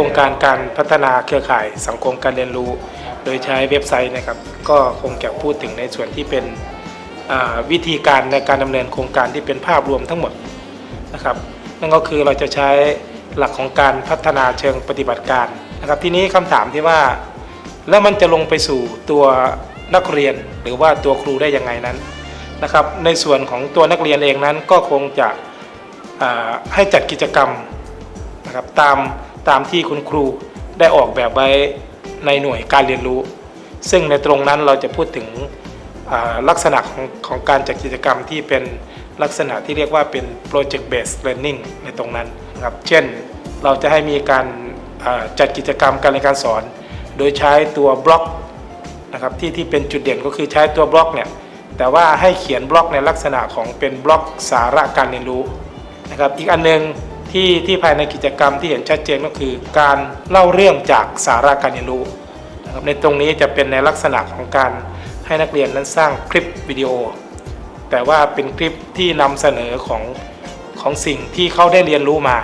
ครงการการพัฒนาเครือข่ายสังคมการเรียนรู้ โดยใช้เว็บไซต์นะครับ ก็คงจะพูดถึงในส่วนที่เป็นวิธีการในการดำเนินโครงการที่เป็นภาพรวมทั้งหมดนะครับ นั่นก็คือเราจะใช้หลักของการพัฒนาเชิงปฏิบัติการนะครับ ทีนี้คำถามที่ว่า แล้วมันจะลงไปสู่ตัวนักเรียนหรือว่าตัวครูได้ยังไงนั้นนะครับ ในส่วนของตัวนักเรียนเองนั้นก็คงจะให้จัดกิจกรรมนะครับตาม ตามที่คุณครูได้ออกแบบไว้ในหน่วยการเรียนรู้ ซึ่งในตรงนั้นเราจะพูดถึงลักษณะของของการจัดกิจกรรมที่เป็นลักษณะที่เรียกว่าเป็น project based learning ในตรงนั้นนะครับ เช่นเราจะให้มีการจัดกิจกรรมการเรียนการสอน โดยใช้ตัวบล็อกนะครับที่ที่เป็นจุดเด่นก็คือใช้ตัวบล็อกเนี่ยแต่ว่าให้เขียนบล็อกในลักษณะของเป็นบล็อกสาระการเรียนรู้นะครับอีกอันหนึง ที่ที่ภายในกิจกรรมที่เห็นชัดเจนก็คือ การเล่าเรื่องจากสาระการเรียนรู้นะครับในตรงนี้จะเป็นในลักษณะของการให้นักเรียนนั้นสร้างคลิปวิดีโอ แต่ว่าเป็นคลิปที่นำเสนอของของสิ่งที่เขาได้เรียนรู้มา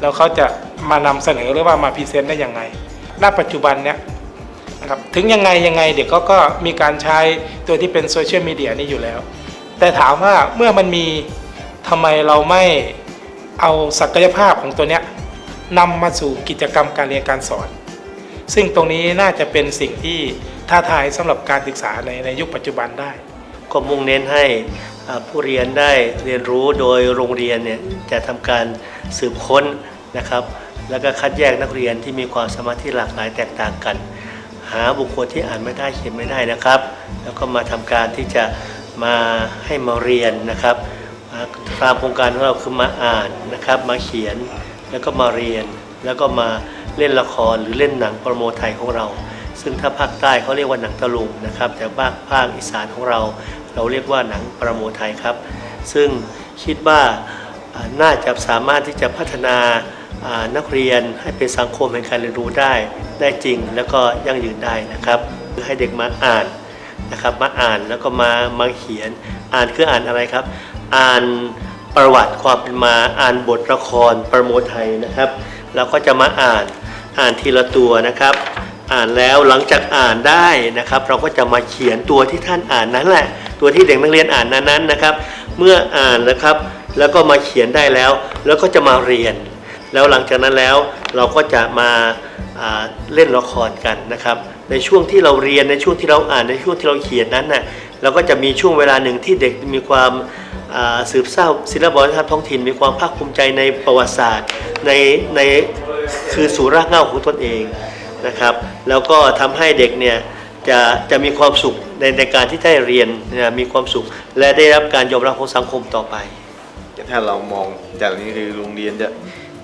แล้วเขาจะมานำเสนอหรือว่ามาพรีเซนต์ได้ยังไงณปัจจุบันเนี้ยนะครับถึงยังไงยังไงเด็กก็ก็มีการใช้ตัวที่เป็นโซเชียลมีเดียนี่อยู่แล้ว แต่ถามว่าเมื่อมันมีทำไมเราไม่ เอาศักยภาพของตัวเนี้ยนำมาสู่กิจกรรมการเรียนการสอน ซึ่งตรงนี้น่าจะเป็นสิ่งที่ท้าทายสำหรับการศึกษาในในยุคปัจจุบันได้ก็มุ่งเน้นให้ผู้เรียนได้เรียนรู้โดยโรงเรียนเนี่ยจะทำการสืบค้นนะครับ แล้วก็คัดแยกนักเรียนที่มีความสามารถที่หลากหลายแตกต่างกัน หาบุคคลที่อ่านไม่ได้เขียนไม่ได้นะครับ แล้วก็มาทำการที่จะมาให้มาเรียนนะครับ ตามโครงการของเราคือมาอ่านนะครับ มาเขียนแล้วก็มาเรียน แล้วก็มาเล่นละครหรือเล่นหนังโปรโมทไทยของเรา ซึ่งถ้าภาคใต้เขาเรียกว่าหนังตะลุงนะครับ แต่ภาคภาคอีสานของเรา เราเรียกว่าหนังโปรโมทไทยครับ ซึ่งคิดว่าน่าจะสามารถที่จะพัฒนาอ่านักเรียนให้เป็นสังคมแห่งการเรียนรู้ได้ได้จริง แล้วก็ยั่งยืนได้นะครับคือให้เด็กมาอ่านนะครับมาอ่านแล้วก็มามาเขียนอ่านคืออ่านอะไรครับ อ่านประวัติความเป็นมาอ่านบทละครโปรโมทไทยนะครับแล้วก็จะมาอ่านอ่านทีละตัวนะครับ อ่านแล้วหลังจากอ่านได้นะครับ เราก็จะมาเขียนตัวที่ท่านอ่านนั้นแหละ ตัวที่เด็กนักเรียนอ่านนั้นๆนะครับ เมื่ออ่านนะครับ แล้วก็มาเขียนได้แล้ว แล้วก็จะมาเรียน แล้วหลังจากนั้นแล้วเราก็จะมาาเล่นละครกันนะครับ ในช่วงที่เราเรียนในช่วงที่เราอ่านในช่วงที่เราเขียนนั้นน่ะ เราก็จะมีช่วงเวลาหนึ่งที่เด็กมีความสืบเศร้าศิลปวัฒนธรรมท้องถิ่นมีความภาคภูมิใจในประวัติศาสตร์ ในในคือสู่รากเหง้าของตนเองนะครับแล้วก็ทำให้เด็กเนี่ยจะจะมีความสุขในในการที่ได้เรียนนะมีความสุข และได้รับการยอมรับของสังคมต่อไป ถ้าเรามองจากนี้คือโรงเรียนจะ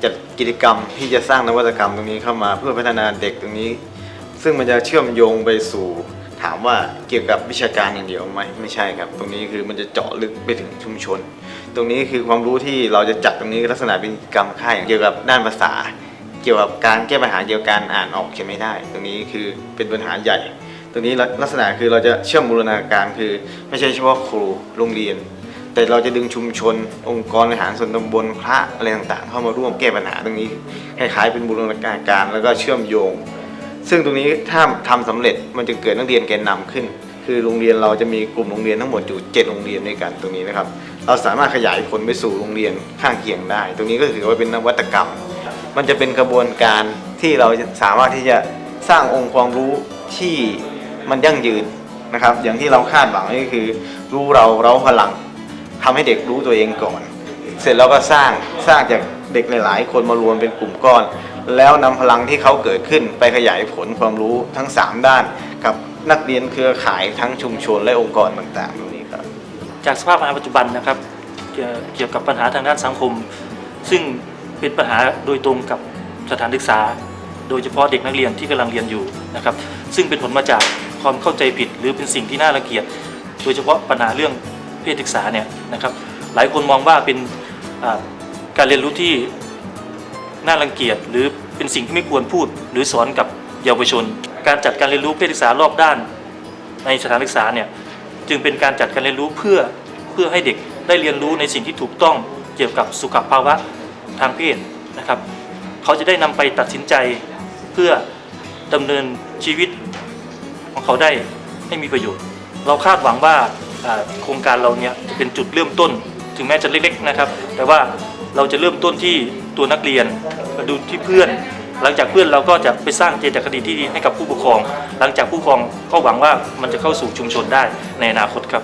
จัดกิจกรรมที่จะสร้างนวัตกรรมตรงนี้เข้ามา เพื่อพัฒนาเด็กตรงนี้ ซึ่งมันจะเชื่อมโยงไปสู่ ถามว่าเกี่ยวกับวิชาการอย่างเดียวไหมไม่ใช่ครับ ตรงนี้คือมันจะเจาะลึกไปถึงชุมชน ตรงนี้คือความรู้ที่เราจะจัดตรงนี้ลักษณะเป็นกรรมค่ายเกี่ยวกับด้านภาษา เกี่ยวกับการแก้ปัญหาเกี่ยวกับการอ่านออกเขียนไม่ได้ ตรงนี้คือเป็นปัญหาใหญ่ ตรงนี้ลักษณะคือเราจะเชื่อมบูรณาการคือ ไม่ใช่เฉพาะครูโรงเรียน แต่เราจะดึงชุมชน องค์กรบริหารส่วนตำบลพระอะไรต่างๆ เข้ามาร่วมแก้ปัญหาตรงนี้คล้ายๆเป็นบูรณาการแล้วก็เชื่อมโยง ซึ่งตรงนี้ถ้าทำสำเร็จมันจะเกิดนักเรียนแกนนำขึ้น คือโรงเรียนเราจะมีกลุ่มโรงเรียนทั้งหมดอยู่7โรงเรียนด้วยกันตรงนี้นะครับ เราสามารถขยายผลไปสู่โรงเรียนข้างเคียงได้ ตรงนี้ก็ถือว่าเป็นนวัตกรรม มันจะเป็นกระบวนการที่เราสามารถที่จะสร้างองค์ความรู้ที่มันยั่งยืนนะครับ อย่างที่เราคาดหวังก็คือ รู้เราเราพลังทำให้เด็กรู้ตัวเองก่อน เสร็จแล้วก็สร้างสร้างจาก เด็กหลาย ๆ คนมารวมเป็นกลุ่มก้อน แล้วนำพลังที่เขาเกิดขึ้นไปขยายผลความรู้ทั้ง 3 ด้าน กับนักเรียนเครือข่ายทั้งชุมชนและองค์กรต่างๆตรงนี้ครับจากสภาพปัญหาปัจจุบันนะครับเกี่ยวกับปัญหาทางด้านสังคม ซึ่งเป็นปัญหาโดยตรงกับสถานศึกษา โดยเฉพาะเด็กนักเรียนที่กำลังเรียนอยู่นะครับซึ่งเป็นผลมาจากความเข้าใจผิดหรือเป็นสิ่งที่น่ารังเกียจโดยเฉพาะปัญหาเรื่องเพศศึกษาเนี่ยนะครับหลายคนมองว่าเป็น การเรียนรู้ที่น่ารังเกียจหรือเป็นสิ่งที่ไม่ควรพูดหรือสอนกับเยาวชน การจัดการเรียนรู้เพศศึกษารอบด้าน ในสถานศึกษาเนี่ยจึงเป็นการจัดการเรียนรู้เพื่อเพื่อให้เด็กได้เรียนรู้ในสิ่งที่ถูกต้องเกี่ยวกับสุขภาวะทางเพศนะครับเขาจะได้นำไปตัดสินใจเพื่อดำเนินชีวิตของเขาได้ให้มีประโยชน์ เราคาดหวังว่าโครงการเราเนี่ยจะเป็นจุดเริ่มต้นถึงแม้จะเล็กๆนะครับ แต่ว่า เราจะเริ่มต้นที่ตัวนักเรียนมาดูที่เพื่อน หลังจากเพื่อนเราก็จะไปสร้างเจตคดีที่ดีให้กับผู้ปกครอง หลังจากผู้ปกครองก็หวังว่ามันจะเข้าสู่ชุมชนได้ในอนาคตครับ